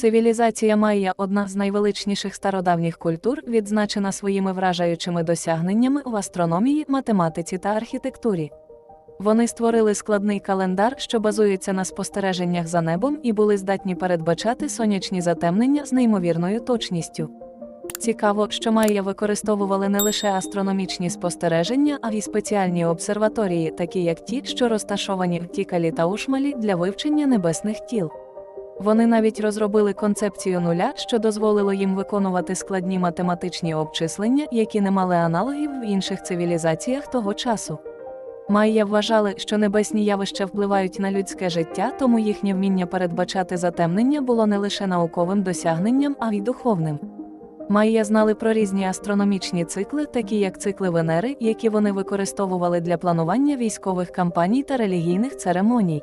Цивілізація майя одна з найвеличніших стародавніх культур, відзначена своїми вражаючими досягненнями в астрономії, математиці та архітектурі. Вони створили складний календар, що базується на спостереженнях за небом, і були здатні передбачати сонячні затемнення з неймовірною точністю. Цікаво, що майя використовували не лише астрономічні спостереження, а й спеціальні обсерваторії, такі як ті, що розташовані в Тікалі та Ушмалі для вивчення небесних тіл. Вони навіть розробили концепцію нуля, що дозволило їм виконувати складні математичні обчислення, які не мали аналогів в інших цивілізаціях того часу. Майя вважали, що небесні явища впливають на людське життя, тому їхнє вміння передбачати затемнення було не лише науковим досягненням, а й духовним. Майя знали про різні астрономічні цикли, такі як цикли Венери, які вони використовували для планування військових кампаній та релігійних церемоній.